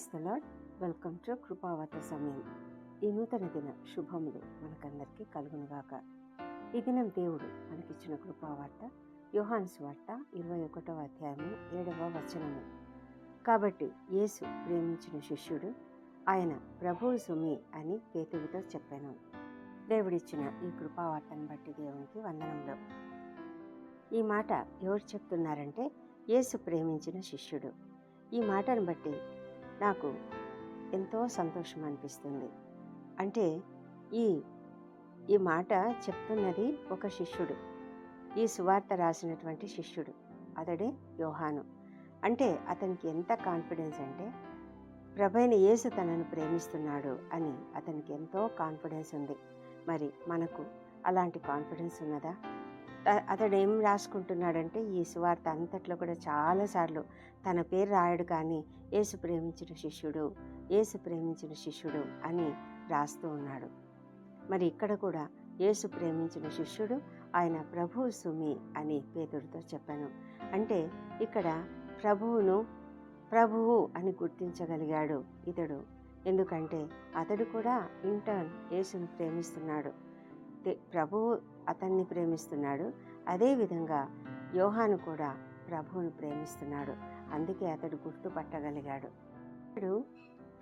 Praise the Lord welcome to కృపావత సమయం. ఈ నూతన దిన శుభములు మనకందరికీ కలుగునుగాక. ఈ దినం దేవుడు మనకిచ్చిన కృపావార్త యోహాన్స్ వార్త ఇరవై ఒకటవ అధ్యాయము ఏడవ వచనము. కాబట్టి యేసు ప్రేమించిన శిష్యుడు ఆయన ప్రభువు సుమి అని పేతుడితో చెప్పాను. దేవుడిచ్చిన ఈ కృపావార్తను బట్టి దేవునికి వందనంలో ఈ మాట ఎవరు చెప్తున్నారంటే యేసు ప్రేమించిన శిష్యుడు. ఈ మాటను బట్టి నాకు ఎంతో సంతోషం అనిపిస్తుంది అంటే ఈ ఈ మాట చెప్తున్నది ఒక శిష్యుడు. ఈ సువార్త రాసినటువంటి శిష్యుడు. అతడే యోహాను. అంటే అతనికి ఎంత కాన్ఫిడెన్స్ అంటే ప్రభైన యేసు తనను ప్రేమిస్తున్నాడు అని అతనికి ఎంతో కాన్ఫిడెన్స్ ఉంది. మరి మనకు అలాంటి కాన్ఫిడెన్స్ ఉన్నదా? అతడు ఏం రాసుకుంటున్నాడంటే ఈ సువార్త అంతట్లో కూడా చాలాసార్లు తన పేరు రాయడు కానీ యేసు ప్రేమించిన శిష్యుడు యేసు ప్రేమించిన శిష్యుడు అని రాస్తూ ఉన్నాడు. మరి ఇక్కడ కూడా యేసు ప్రేమించిన శిష్యుడు ఆయన ప్రభువు సుమి అని పేతుడితో చెప్పాను. అంటే ఇక్కడ ప్రభువును ప్రభువు అని గుర్తించగలిగాడు ఇతడు. ఎందుకంటే అతడు కూడా ఇంటర్న్ యేసును ప్రేమిస్తున్నాడు. ప్రభువు అతన్ని ప్రేమిస్తున్నాడు. అదేవిధంగా యోహాను కూడా ప్రభువును ప్రేమిస్తున్నాడు. అందుకే అతడు గుర్తుపట్టగలిగాడు అతడు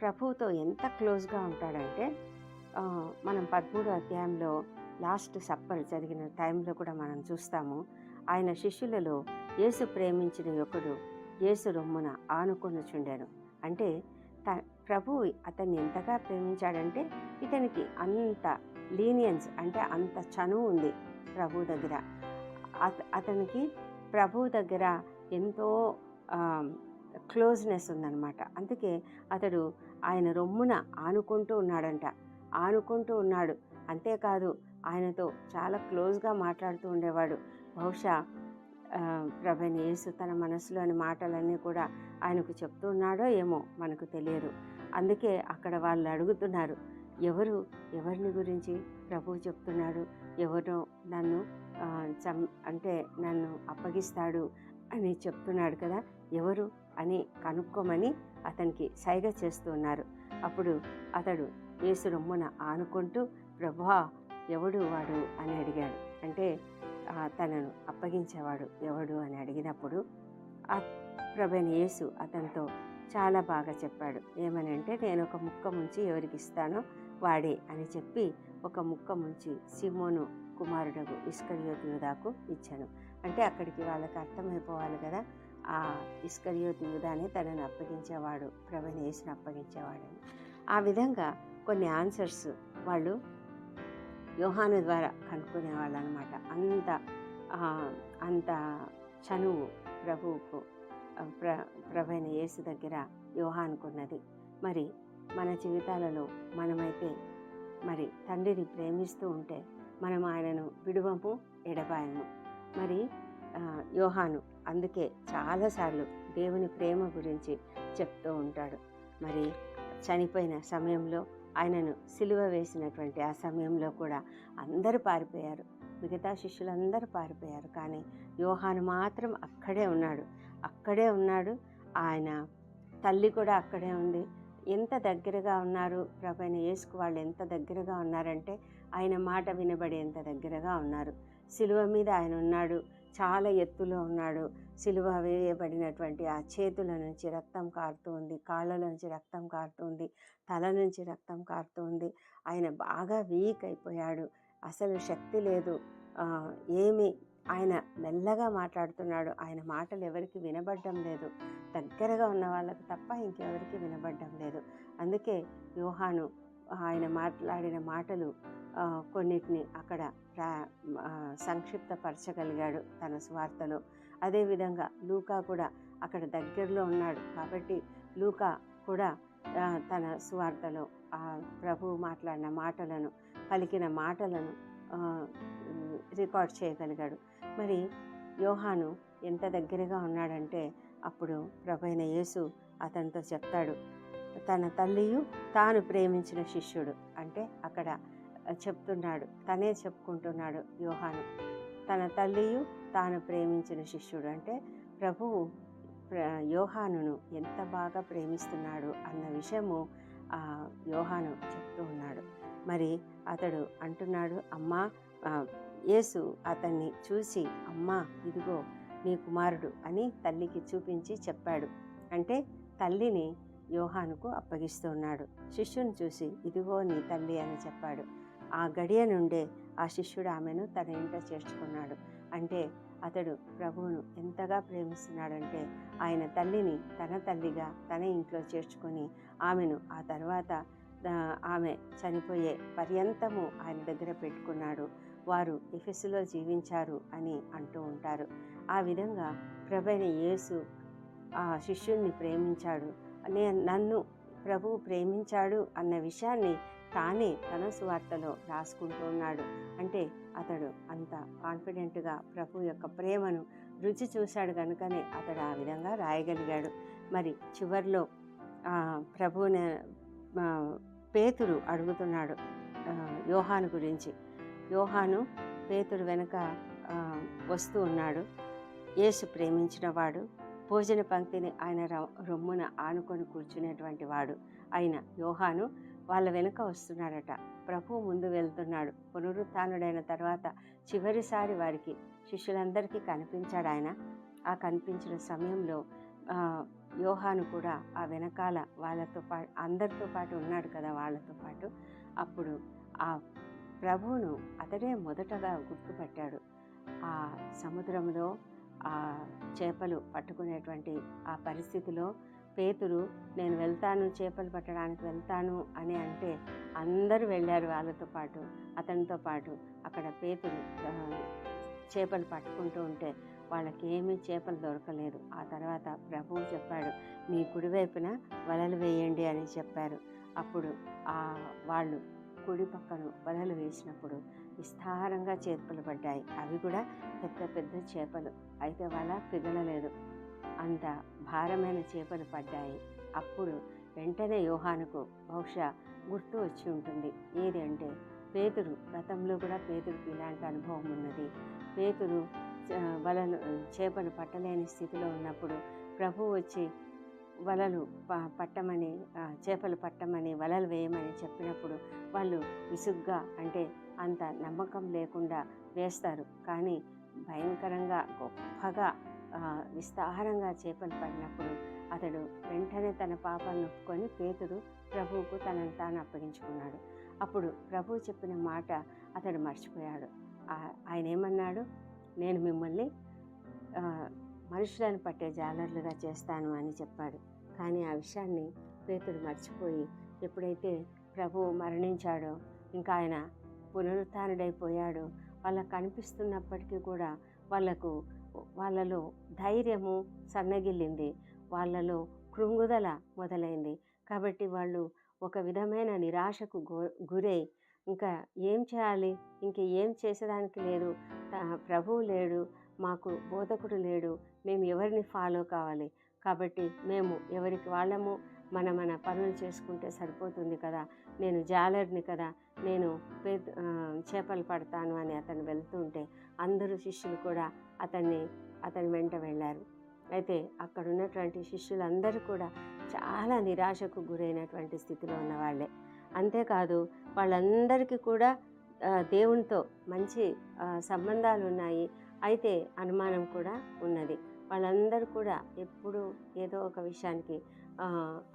ప్రభువుతో ఎంత క్లోజ్గా ఉంటాడంటే మనం పద్మూడు అధ్యాయంలో లాస్ట్ సప్పర్ జరిగిన టైంలో కూడా మనం చూస్తాము. ఆయన శిష్యులలో యేసు ప్రేమించిన యొక్కడు యేసు రొమ్మున ఆనుకొని చుండాను అంటే త ప్రభువు అతన్ని ఎంతగా ప్రేమించాడంటే ఇతనికి అంత లీనియన్స్ అంటే అంత చనువు ఉంది ప్రభు దగ్గర. అత అతనికి ప్రభు దగ్గర ఎంతో క్లోజ్నెస్ ఉందన్నమాట. అందుకే అతడు ఆయన రొమ్మున ఆనుకుంటూ ఉన్నాడంట. ఆనుకుంటూ ఉన్నాడు. అంతేకాదు ఆయనతో చాలా క్లోజ్గా మాట్లాడుతూ ఉండేవాడు. బహుశా ప్రభని ప్రభుని యేసు తన మనసులోని మాటలన్నీ కూడా ఆయనకు చెప్తూ ఉన్నాడో ఏమో మనకు తెలియదు. అందుకే అక్కడ వాళ్ళు అడుగుతున్నారు. ఎవరు ఎవరిని గురించి ప్రభువు చెప్తున్నాడు ఎవరు నన్ను చం అంటే నన్ను అప్పగిస్తాడు అని చెప్తున్నాడు కదా ఎవరు అని కనుక్కోమని అతనికి సైగ చేస్తున్నారు అప్పుడు అతడు యేసు రొమ్మున ఆనుకుంటూ ప్రభా ఎవడు వాడు? అని అడిగాడు. అంటే తనను అప్పగించేవాడు ఎవడు అని అడిగినప్పుడు ఆ ప్రభైన యేసు అతనితో చాలా బాగా చెప్పాడు. ఏమని అంటే నేను ఒక ముక్క ముంచి ఎవరికి ఇస్తానో వాడే అని చెప్పి ఒక ముక్క ముంచి సిమోను కుమారుడకు ఇస్కరియోతు యూదాకు ఇచ్చాను. అంటే అక్కడికి వాళ్ళకి అర్థమైపోవాలి కదా ఆ ఇస్కరియోతు యూదానే తనని అప్పగించేవాడు ప్రభైన యేసుని అప్పగించేవాడని. ఆ విధంగా కొన్ని ఆన్సర్స్ వాళ్ళు యోహాను ద్వారా కనుక్కునేవాళ్ళు అనమాట అంత అంత చనువు ప్రభువుకు ప్ర ప్రభైన యేసు దగ్గర యోహానుకున్నది. మరి మన జీవితాలలో మనమైతే మరి తండ్రిని ప్రేమిస్తూ ఉంటే మనం ఆయనను విడువము ఎడబాయము. మరి యోహాను అందుకే చాలాసార్లు దేవుని ప్రేమ గురించి చెప్తూ ఉంటాడు. మరి చనిపోయిన సమయంలో ఆయనను సిలువ వేసినటువంటి ఆ సమయంలో కూడా అందరూ పారిపోయారు. మిగతా శిష్యులందరూ పారిపోయారు. కానీ యోహాను మాత్రం అక్కడే ఉన్నాడు. అక్కడే ఉన్నాడు. ఆయన తల్లి కూడా అక్కడే ఉంది. ఎంత దగ్గరగా ఉన్నారు? ప్రభైన యేసుకు వాళ్ళు ఎంత దగ్గరగా ఉన్నారంటే ఆయన మాట వినబడేంత దగ్గరగా ఉన్నారు? సిలువ మీద ఆయన ఉన్నాడు చాలా ఎత్తులో ఉన్నాడు. సిలువ వేయబడినటువంటి ఆ చేతుల నుంచి రక్తం కారుతూ ఉంది కాళ్ళ నుంచి రక్తం కారుతూ ఉంది తల నుంచి రక్తం కారుతూ ఉంది. ఆయన బాగా వీక్ అయిపోయాడు. అసలు శక్తి లేదు. ఏమి ఆయన మెల్లగా మాట్లాడుతున్నాడు. ఆయన మాటలు ఎవరికి వినబడడం లేదు. దగ్గరగా ఉన్న వాళ్ళకి తప్ప ఇంకెవరికి వినబడడం లేదు. అందుకే యోహాను ఆయన మాట్లాడిన మాటలు కొన్నిటిని అక్కడ సంక్షిప్తపరచగలిగాడు తన స్వార్థలో అదేవిధంగా లూకా కూడా అక్కడ దగ్గరలో ఉన్నాడు. కాబట్టి లూకా కూడా తన స్వార్థలో ప్రభువు మాట్లాడిన మాటలను పలికిన మాటలను రికార్డ్ చేయగలిగాడు. మరి యోహాను ఎంత దగ్గరగా ఉన్నాడంటే అప్పుడు ప్రభైన యేసు అతనితో చెప్తాడు తన తల్లియు తాను ప్రేమించిన శిష్యుడు అంటే అక్కడ చెప్తున్నాడు తనే చెప్పుకుంటున్నాడు యోహాను. తన తల్లియు తాను ప్రేమించిన శిష్యుడు అంటే ప్రభువు యోహానును ఎంత బాగా ప్రేమిస్తున్నాడు అన్న విషయము ఆ యోహాను చెప్తూ ఉన్నాడు. మరి అతడు అంటున్నాడు అమ్మా యేసు అతన్ని చూసి అమ్మా ఇదిగో నీ కుమారుడు అని తల్లికి చూపించి చెప్పాడు. అంటే తల్లిని యోహానుకు అప్పగిస్తున్నాడు. శిష్యుని చూసి ఇదిగో నీ తల్లి అని చెప్పాడు. ఆ గడియ నుండే ఆ శిష్యుడు ఆమెను తన ఇంట చేర్చుకున్నాడు. అంటే అతడు ప్రభువును ఎంతగా ప్రేమిస్తున్నాడంటే ఆయన తల్లిని తన తల్లిగా తన ఇంట్లో చేర్చుకొని ఆమెను ఆ తర్వాత ఆమె చనిపోయే పర్యంతము ఆయన దగ్గర పెట్టుకున్నాడు. వారు ఎఫెసులో జీవించారు అని అంటూ ఉంటారు. ఆ విధంగా ప్రభైన యేసు ఆ శిష్యుణ్ణి ప్రేమించాడు. నే నన్ను ప్రభువు ప్రేమించాడు అన్న విషయాన్ని తానే తన సువార్తలో రాసుకుంటూ ఉన్నాడు. అంటే అతడు అంత కాన్ఫిడెంట్గా ప్రభు యొక్క ప్రేమను రుచి చూశాడు కనుకనే అతడు ఆ విధంగా రాయగలిగాడు. మరి చివర్లో ప్రభువుని పేతురు అడుగుతున్నాడు యోహాను గురించి. యోహాను పేతుడు వెనుక వస్తూ ఉన్నాడు. యేసు ప్రేమించిన వాడు భోజన పంక్తిని ఆయన రొమ్మున ఆనుకొని కూర్చునేటువంటి వాడు అయిన యోహాను వాళ్ళ వెనుక వస్తున్నాడట. ప్రభు ముందు వెళ్తున్నాడు. పునరుత్డైన తర్వాత చివరిసారి వారికి శిష్యులందరికీ కనిపించాడు ఆయన. ఆ కనిపించిన సమయంలో యోహాను కూడా ఆ వెనకాల వాళ్ళతో పాటు అందరితో పాటు ఉన్నాడు కదా వాళ్ళతో పాటు. అప్పుడు ఆ ప్రభువును అతడే మొదటగా గుర్తుపట్టాడు. ఆ సముద్రంలో ఆ చేపలు పట్టుకునేటువంటి ఆ పరిస్థితిలో పేతురు నేను వెళ్తాను చేపలు పట్టడానికి వెళ్తాను అని అంటే అందరూ వెళ్ళారు వాళ్ళతో పాటు అతనితో పాటు. అక్కడ పేతురు చేపలు పట్టుకుంటూ ఉంటే వాళ్ళకి ఏమీ చేపలు దొరకలేదు. ఆ తర్వాత ప్రభువు చెప్పాడు మీ కుడివైపున వలలు వేయండి అని చెప్పారు. అప్పుడు ఆ వాళ్ళు కుడి పక్కన వలలు వేసినప్పుడు విస్తారంగా చేపలు పడ్డాయి. అవి కూడా పెద్ద పెద్ద చేపలు. అయితే వల పిగలలేదు. అంత భారమైన చేపలు పడ్డాయి. అప్పుడు వెంటనే యోహానుకు బహుశా గుర్తు వచ్చి ఉంటుంది. ఏది అంటే పేతురు. గతంలో కూడా పేతుడికి ఇలాంటి అనుభవం ఉన్నది. పేతురు వలలు చేపలు పట్టలేని స్థితిలో ఉన్నప్పుడు ప్రభు వచ్చి వలలు పట్టమని చేపలు పట్టమని వలలు వేయమని చెప్పినప్పుడు వాళ్ళు విసుగ్గా అంటే అంత నమ్మకం లేకుండా వేస్తారు. కానీ భయంకరంగా గొప్పగా విస్తారంగా చేపలు పడినప్పుడు అతడు వెంటనే తన పాపాలను ఒప్పుకొని పేతుడు ప్రభువుకు తనను తాను అప్పగించుకున్నాడు. అప్పుడు ప్రభువు చెప్పిన మాట అతడు మర్చిపోయాడు. ఆయన ఏమన్నాడు? నేను మిమ్మల్ని మనుషులను పట్టే జాలర్లుగా చేస్తాను అని చెప్పాడు. కానీ ఆ విషయాన్ని పేతుడు మర్చిపోయి ఎప్పుడైతే ప్రభువు మరణించాడో ఇంకా ఆయన పునరుత్డైపోయాడో వాళ్ళకు కనిపిస్తున్నప్పటికీ కూడా వాళ్ళకు వాళ్ళలో ధైర్యము సన్నగిల్లింది. వాళ్ళలో కృంగుదల మొదలైంది. కాబట్టి వాళ్ళు ఒక విధమైన నిరాశకు గు గురై ఇంకా ఏం చేయాలి? ఇంక ఏం చేసేదానికి లేదు. ప్రభువు లేడు. మాకు బోధకుడు లేడు. మేము ఎవరిని ఫాలో కావాలి? కాబట్టి మేము ఎవరికి వాళ్ళము మన మన పనులు చేసుకుంటే సరిపోతుంది కదా. నేను జాలర్ని కదా. నేను పే చేపలు పడతాను అని అతను వెళ్తుంటే అందరూ శిష్యులు కూడా అతన్ని అతని వెంట వెళ్ళారు. అయితే అక్కడ ఉన్నటువంటి శిష్యులందరూ కూడా చాలా నిరాశకు గురైనటువంటి స్థితిలో ఉన్న వాళ్ళే అంతేకాదు వాళ్ళందరికీ కూడా దేవునితో మంచి సంబంధాలు ఉన్నాయి అయితే అనుమానం కూడా ఉన్నది. వాళ్ళందరూ కూడా ఎప్పుడు ఏదో ఒక విషయానికి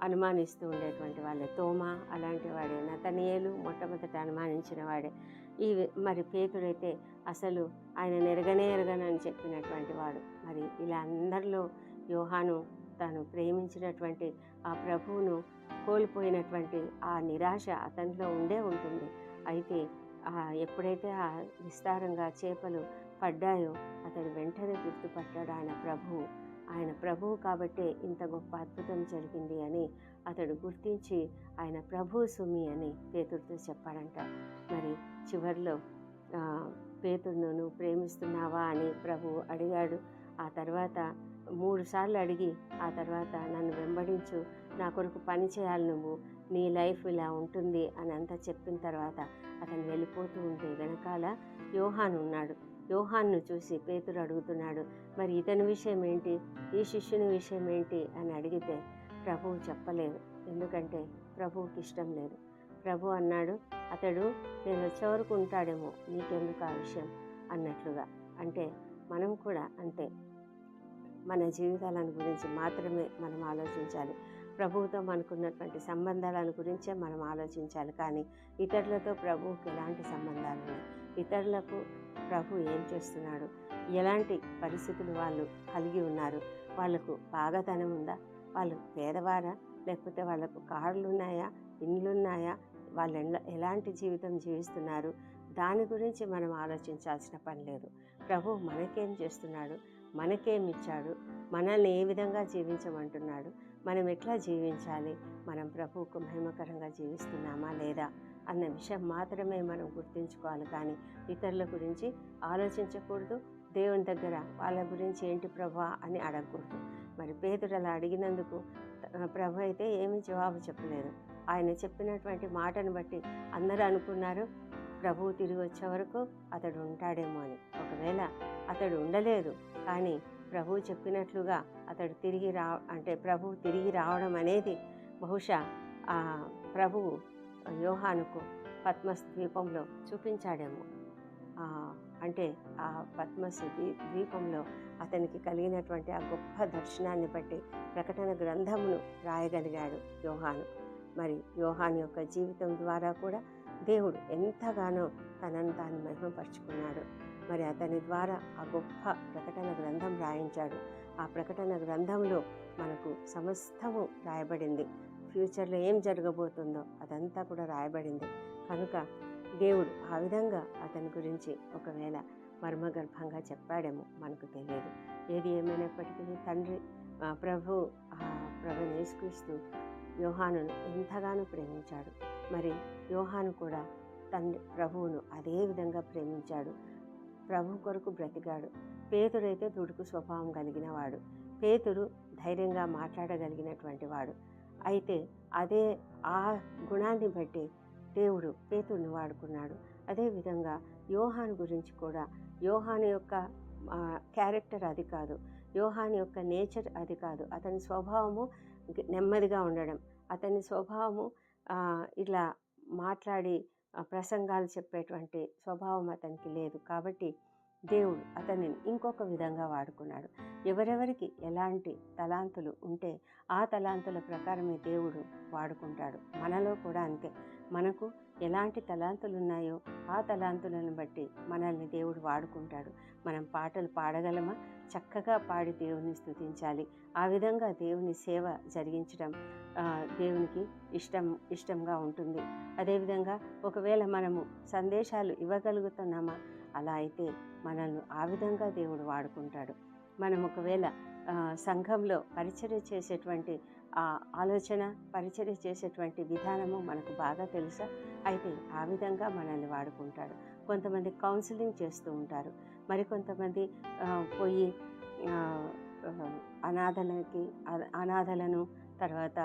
అనుమానిస్తూ ఉండేటువంటి వాళ్ళే. తోమ అలాంటి వాడే నతనీయులు మొట్టమొదట అనుమానించిన వాడే. ఈ మరి పేతుడైతే అసలు ఆయన నెరగనే ఎరగనని చెప్పినటువంటి వాడు. మరి ఇలా అందరిలో యోహాను తాను ప్రేమించినటువంటి ఆ ప్రభువును కోల్పోయినటువంటి ఆ నిరాశ అతనిలో ఉండే ఉంటుంది. అయితే ఎప్పుడైతే ఆ విస్తారంగా చేపలు పడ్డాయో అతడు వెంటనే గుర్తుపట్టాడు ఆయన ప్రభువు. ఆయన ప్రభువు కాబట్టే ఇంత గొప్ప అద్భుతం జరిగింది అని అతడు గుర్తించి ఆయన ప్రభు సుమి అని పేతుడితో చెప్పాడంట. మరి చివరిలో పేతుడును నువ్వు ప్రేమిస్తున్నావా అని ప్రభు అడిగాడు. ఆ తర్వాత మూడు సార్లు అడిగి ఆ తర్వాత నన్ను వెంబడించు నా కొరకు పని చేయాలి నువ్వు నీ లైఫ్ ఇలా ఉంటుంది అని అంతా చెప్పిన తర్వాత అతను వెళ్ళిపోతూ ఉంటే వెనకాల యోహాను ఉన్నాడు. యోహాన్ను చూసి పేతురు అడుగుతున్నాడు మరి ఇతని విషయం ఏంటి? ఈ శిష్యుని విషయం ఏంటి? అని అడిగితే ప్రభువు చెప్పలేదు. ఎందుకంటే ప్రభువుకి ఇష్టం లేదు. ప్రభు అన్నాడు అతడు నేను వచ్చే వరకు ఉంటాడేమో నీకెందుకు ఆ విషయం? అన్నట్లుగా. అంటే మనం కూడా అంతే. మన జీవితాలను గురించి మాత్రమే మనం ఆలోచించాలి. ప్రభువుతో మనకున్నటువంటి సంబంధాలను గురించే మనం ఆలోచించాలి. కానీ ఇతరులతో ప్రభువుకి ఎలాంటి సంబంధాలు ఉన్నాయి ఇతరులకు ప్రభు ఏం చేస్తున్నాడు? ఎలాంటి పరిస్థితులు వాళ్ళు కలిగి ఉన్నారు? వాళ్ళకు బాగాతనం ఉందా? వాళ్ళు పేదవారా? లేకపోతే వాళ్ళకు కార్లు ఉన్నాయా ఇండ్లు ఉన్నాయా వాళ్ళు ఎలాంటి జీవితం జీవిస్తున్నారు? దాని గురించి మనం ఆలోచించాల్సిన పని లేదు. ప్రభు మనకేం చేస్తున్నాడు? మనకేం ఇచ్చాడు? మనల్ని ఏ విధంగా జీవించమంటున్నాడు? మనం ఎట్లా జీవించాలి? మనం ప్రభువుకు మహిమకరంగా జీవిస్తున్నామా లేదా? అన్న విషయం మాత్రమే మనం గుర్తుంచుకోవాలి. కానీ ఇతరుల గురించి ఆలోచించకూడదు. దేవుని దగ్గర వాళ్ళ గురించి ఏంటి ప్రభా అని అడగకూడదు. మరి పేదరు అలా అడిగినందుకు ప్రభు అయితే ఏమీ జవాబు చెప్పలేదు. ఆయన చెప్పినటువంటి మాటను బట్టి అందరూ అనుకున్నారు ప్రభువు తిరిగి వచ్చే వరకు అతడు ఉంటాడేమో అని. ఒకవేళ అతడు ఉండలేదు కానీ ప్రభువు చెప్పినట్లుగా అతడు తిరిగి రా అంటే ప్రభువు తిరిగి రావడం అనేది బహుశా ప్రభువు యోహానుకు పద్మస్ ద్వీపంలో చూపించాడేమో అంటే ఆ పద్మస్ ద్వీపంలో అతనికి కలిగినటువంటి ఆ గొప్ప దర్శనాన్ని బట్టి ప్రకటన గ్రంథమును రాయగలిగాడు యోహాను. మరి యోహాను యొక్క జీవితం ద్వారా కూడా దేవుడు ఎంతగానో తనను తాను మహిమపరుచుకున్నాడు. మరి అతని ద్వారా ఆ గొప్ప ప్రకటన గ్రంథం రాయించాడు. ఆ ప్రకటన గ్రంథంలో మనకు సమస్తము రాయబడింది. ఫ్యూచర్లో ఏం జరగబోతుందో అదంతా కూడా రాయబడింది. కనుక దేవుడు ఆ విధంగా అతని గురించి ఒకవేళ మర్మగర్భంగా చెప్పాడేమో మనకు తెలియదు. ఏది ఏమైనప్పటికీ తండ్రి ప్రభు ప్రభు యేసుక్రీస్తు యోహానును ఎంతగానో ప్రేమించాడు. మరి యోహాను కూడా తండ్రి ప్రభువును అదే విధంగా ప్రేమించాడు. ప్రభు కొరకు బ్రతికాడు. పేతుడైతే దుడుకు స్వభావం కలిగిన వాడు పేతుడు ధైర్యంగా మాట్లాడగలిగినటువంటి వాడు. అయితే అదే ఆ గుణాన్ని బట్టి దేవుడు పేతుడిని వాడుకున్నాడు. అదేవిధంగా యోహాను గురించి కూడా యోహాను యొక్క క్యారెక్టర్ అది కాదు. యోహాన్ యొక్క నేచర్ అది కాదు. అతని స్వభావము నెమ్మదిగా ఉండడం. అతని స్వభావము ఇలా మాట్లాడి ప్రసంగాలు చెప్పేటువంటి స్వభావం అతనికి లేదు. కాబట్టి దేవుడు అతనిని ఇంకొక విధంగా వాడుకున్నాడు. ఎవరెవరికి ఎలాంటి తలాంతులు ఉంటే ఆ తలాంతుల ప్రకారమే దేవుడు వాడుకుంటాడు. మనలో కూడా అంతే. మనకు ఎలాంటి తలాంతులు ఉన్నాయో ఆ తలాంతులను బట్టి మనల్ని దేవుడు వాడుకుంటాడు. మనం పాటలు పాడగలమా? చక్కగా పాడి దేవుని స్థుతించాలి ఆ విధంగా దేవుని సేవ జరిగించడం దేవునికి ఇష్టం ఇష్టంగా ఉంటుంది. అదేవిధంగా ఒకవేళ మనము సందేశాలు ఇవ్వగలుగుతున్నామా? అలా అయితే మనల్ని ఆ విధంగా దేవుడు వాడుకుంటాడు. మనం ఒకవేళ సంఘంలో పరిచర్య చేసేటువంటి ఆ ఆలోచన పరిచర్య చేసేటువంటి విధానము మనకు బాగా తెలుసా? అయితే ఆ విధంగా మనల్ని వాడుకుంటాడు. కొంతమంది కౌన్సిలింగ్ చేస్తూ ఉంటారు. మరికొంతమంది పోయి అనాథలకి అనాథలను తర్వాత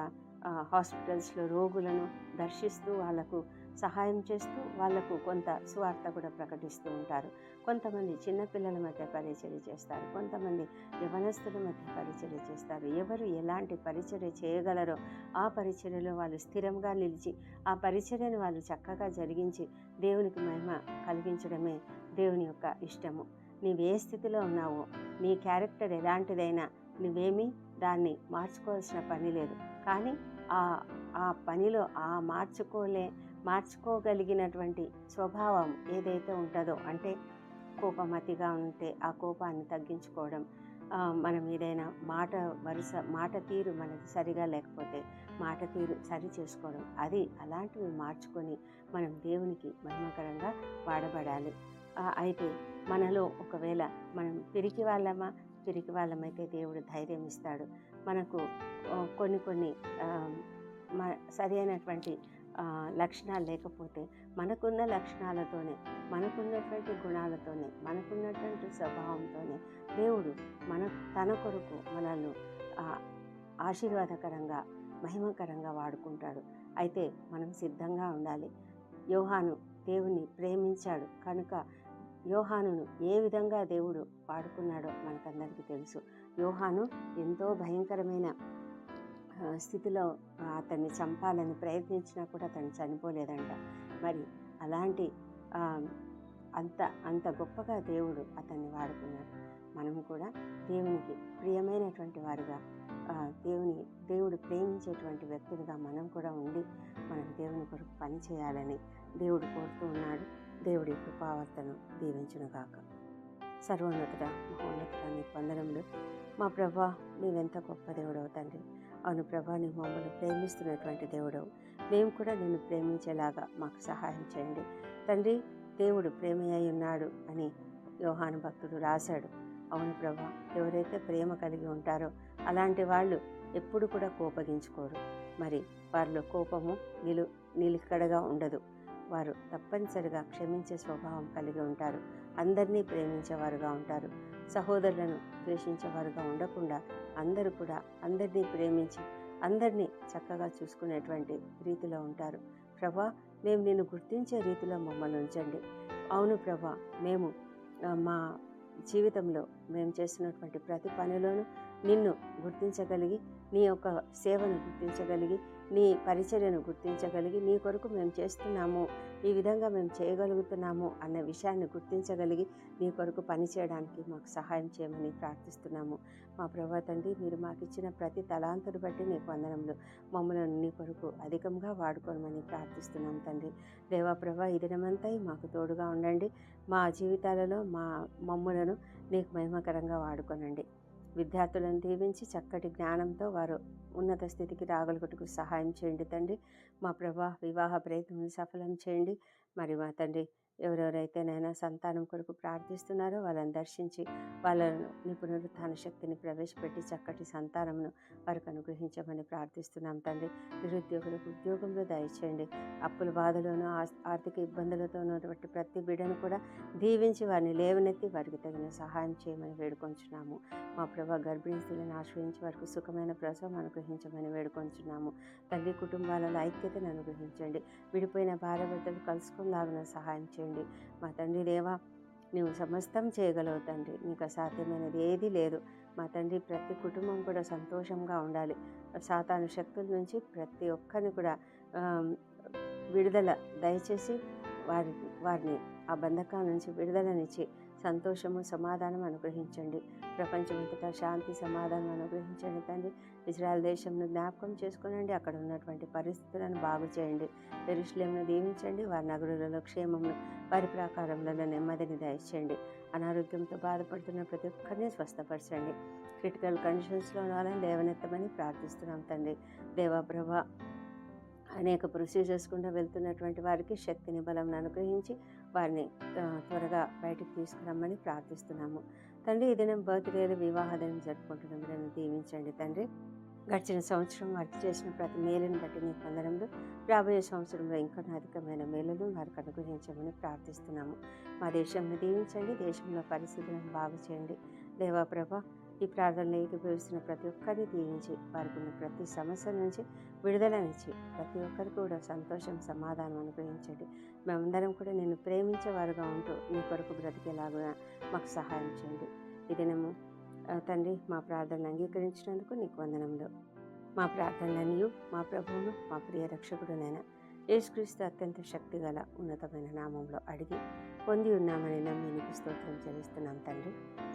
హాస్పిటల్స్లో రోగులను దర్శిస్తూ వాళ్ళకు సహాయం చేస్తూ వాళ్ళకు కొంత సువార్త కూడా ప్రకటిస్తూ ఉంటారు. కొంతమంది చిన్నపిల్లల మధ్య పరిచర్య చేస్తారు. కొంతమంది యవనస్తుల మధ్య పరిచర్య చేస్తారు. ఎవరు ఎలాంటి పరిచర్య చేయగలరో ఆ పరిచర్యలో వాళ్ళు స్థిరంగా నిలిచి ఆ పరిచర్యను వాళ్ళు చక్కగా జరిగించి దేవునికి మహిమ కలిగించడమే దేవుని యొక్క ఇష్టము. నీవు ఏ స్థితిలో ఉన్నావో నీ క్యారెక్టర్ ఎలాంటిదైనా నువ్వేమీ దాన్ని మార్చుకోవాల్సిన పని లేదు. కానీ ఆ ఆ పనిలో ఆ మార్చుకోలే మార్చుకోగలిగినటువంటి స్వభావం ఏదైతే ఉంటుందో అంటే కోపమతిగా ఉంటే ఆ కోపాన్ని తగ్గించుకోవడం మనం ఏదైనా మాట వరుస మాట తీరు మనకి సరిగా లేకపోతే మాట తీరు సరి చేసుకోవడం అది అలాంటివి మార్చుకొని మనం దేవునికి మహిమకరంగా వాడబడాలి. అయితే మనలో ఒకవేళ మనం పిరికి వాళ్ళమా? పిరికి వాళ్ళమైతే దేవుడు ధైర్యం ఇస్తాడు. మనకు కొన్ని కొన్ని మ సరి అయినటువంటి లక్షణాలు లేకపోతే మనకున్న లక్షణాలతోనే మనకున్నటువంటి గుణాలతోనే మనకున్నటువంటి స్వభావంతోనే దేవుడు మన తన కొరకు మనల్ని ఆశీర్వాదకరంగా మహిమకరంగా వాడుకుంటాడు. అయితే మనం సిద్ధంగా ఉండాలి. యోహాను దేవుని ప్రేమించాడు. కనుక యోహానును ఏ విధంగా దేవుడు వాడుకున్నాడో మనకందరికీ తెలుసు. యోహాను ఎంతో భయంకరమైన స్థితిలో అతన్ని చంపాలని ప్రయత్నించినా కూడా అతను చనిపోలేదంట. మరి అలాంటి అంత అంత గొప్పగా దేవుడు అతన్ని వాడుకున్నాడు. మనం కూడా దేవునికి ప్రియమైనటువంటి వారుగా దేవుని దేవుడు ప్రేమించేటువంటి వ్యక్తులుగా మనం కూడా ఉండి మనం దేవుని కొరకు పని చేయాలని దేవుడు కోరుతూ ఉన్నాడు. దేవుడి కృపావర్తను దీవించునుగాక. సర్వోన్నతుడ మహోన్నతుడ నీ వందనములు మా ప్రభా నీవెంత గొప్ప దేవుడవు తండ్రి. అవును ప్రభా నువ్వు మమ్మల్ని ప్రేమిస్తున్నటువంటి దేవుడు మేము కూడా నిన్ను ప్రేమించేలాగా మాకు సహాయం చేయండి. తండ్రి దేవుడు ప్రేమ అయి ఉన్నాడు అని యోహాను భక్తుడు రాశాడు. అవును ప్రభా ఎవరైతే ప్రేమ కలిగి ఉంటారో అలాంటి వాళ్ళు ఎప్పుడు కూడా కోపగించుకోరు. మరి వారిలో కోపము నిలు నిలికడగా ఉండదు. వారు తప్పనిసరిగా క్షమించే స్వభావం కలిగి ఉంటారు. అందరినీ ప్రేమించేవారుగా ఉంటారు. సహోదరులను ద్వేషించేవారుగా ఉండకుండా అందరూ కూడా అందరినీ ప్రేమించి అందరినీ చక్కగా చూసుకునేటువంటి రీతిలో ఉంటారు. ప్రభా మేము నేను గుర్తించే రీతిలో మమ్మల్ని ఉంచండి. అవును ప్రభా మేము మా జీవితంలో మేము చేస్తున్నటువంటి ప్రతి పనిలోనూ నిన్ను గుర్తించగలిగి నీ యొక్క సేవను గుర్తించగలిగి నీ పరిచర్యను గుర్తించగలిగి నీ కొరకు మేము చేస్తున్నాము ఈ విధంగా మేము చేయగలుగుతున్నాము అన్న విషయాన్ని గుర్తించగలిగి నీ కొరకు పనిచేయడానికి మాకు సహాయం చేయమని ప్రార్థిస్తున్నాము. మా ప్రభా తండ్రి మీరు మాకు ఇచ్చిన ప్రతి తలాంతును బట్టి నీకు వందనములు. మమ్మల్ని నీ కొరకు అధికంగా వాడుకోమని ప్రార్థిస్తున్నాం తండ్రి. దేవా ప్రభా ఈ దినమంతా మాకు తోడుగా ఉండండి. మా జీవితాలలో మా మమ్ములను నీకు మహిమకరంగా వాడుకోనండి. విద్యార్థులను దీవించి చక్కటి జ్ఞానంతో వారు ఉన్నత స్థితికి రాగలుగుటకు సహాయం చేయండి తండ్రి. మా ప్రభా వివాహ ప్రయత్నం సఫలం చేయండి. మరి మా తండ్రి ఎవరెవరైతేనైనా సంతానం కొరకు ప్రార్థిస్తున్నారో వాళ్ళని దర్శించి వాళ్ళను నీ పునరుత్థాన శక్తిని ప్రవేశపెట్టి చక్కటి సంతానమును వారికి అనుగ్రహించమని ప్రార్థిస్తున్నాం తండ్రి. నిరుద్యోగులకు ఉద్యోగంలో దయచేయండి. అప్పుల బాధలోనూ ఆర్థిక ఇబ్బందులతో ఉన్నటువంటి ప్రతి బిడ్డను కూడా దీవించి వారిని లేవనెత్తి వారికి తగిన సహాయం చేయమని వేడుకొంచున్నాము. మా ప్రభా గర్భిణీ స్త్రీలను ఆశ్రయించి వారికి సుఖమైన ప్రసవం అనుగ్రహించమని వేడుకొంచున్నాము. తల్లి కుటుంబాలలో ఐక్యతను అనుగ్రహించండి. విడిపోయిన భార్య భర్తలు కలుసుకునేలాగా సహాయం చేయండి. మా తండ్రి దేవా నువ్వు సమస్తం చేయగలవు తండ్రి. నీకు అసాధ్యమైనది ఏదీ లేదు. మా తండ్రి ప్రతి కుటుంబం కూడా సంతోషంగా ఉండాలి. సాతాను శక్తుల నుంచి ప్రతి ఒక్కరిని కూడా విడుదల దయచేసి వారి వారిని ఆ బంధకాల నుంచి విడుదలనిచ్చి సంతోషము సమాధానం అనుగ్రహించండి. ప్రపంచమంతటా శాంతి సమాధానం అనుగ్రహించండి తండ్రి. ఇజ్రాయల్ దేశంను జ్ఞాపకం చేసుకునండి. అక్కడ ఉన్నటువంటి పరిస్థితులను బాగు చేయండి. ఎరుషులేమును దీవించండి. వారి నగరులలో క్షేమమును వారి ప్రాకారములలో నెమ్మదిని దయచేయండి అనారోగ్యంతో బాధపడుతున్న ప్రతి ఒక్కరిని స్వస్థపరచండి. క్రిటికల్ కండిషన్స్లో వాళ్ళని లేవనెత్తమని ప్రార్థిస్తున్నాం తండ్రి. దేవా ప్రభా అనేక ప్రొసీజర్స్ గుండా వెళ్తున్నటువంటి వారికి శక్తిని బలం అనుగ్రహించి వారిని త్వరగా బయటికి తీసుకురమ్మని ప్రార్థిస్తున్నాము. తండ్రి ఈ దినం బర్త్డేలు వివాహ దినం జరుపుకుంటున్న మీరు దీవించండి తండ్రి. గడిచిన సంవత్సరం వారికి చేసిన ప్రతి మేలును బట్టి నీ పొందడంలో రాబోయే సంవత్సరంలో ఇంకా అధికమైన మేలులు వారికి అనుగ్రహించమని ప్రార్థిస్తున్నాము. మా దేశంను దీవించండి దేశంలో పరిస్థితులను బాగు చేయండి దేవా ఈ ప్రార్థనలో ఏకీభవిస్తున్న ప్రతి ఒక్కరిని దీవించి వారికి ఉన్న ప్రతి సమస్య నుంచి విడుదలనిచ్చి ప్రతి ఒక్కరికి కూడా సంతోషం సమాధానం అనుగ్రహించండి. మేమందరం కూడా నిన్ను ప్రేమించేవారుగా ఉంటూ నీ కొరకు బ్రతికేలాగా మాకు సహాయం చేయండి. ఈ దినము తండ్రి మా ప్రార్థనలు అంగీకరించినందుకు నీకు వందనములు. మా ప్రార్థనలన్నీ మా ప్రభువును మా ప్రియ రక్షకుడునైనా యేసుక్రీస్తు అత్యంత శక్తిగల ఉన్నతమైన నామంలో అడిగి పొంది ఉన్నామని నమ్మి నీకు స్తోత్రం చెల్లిస్తున్నాం తండ్రి.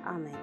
ఆమె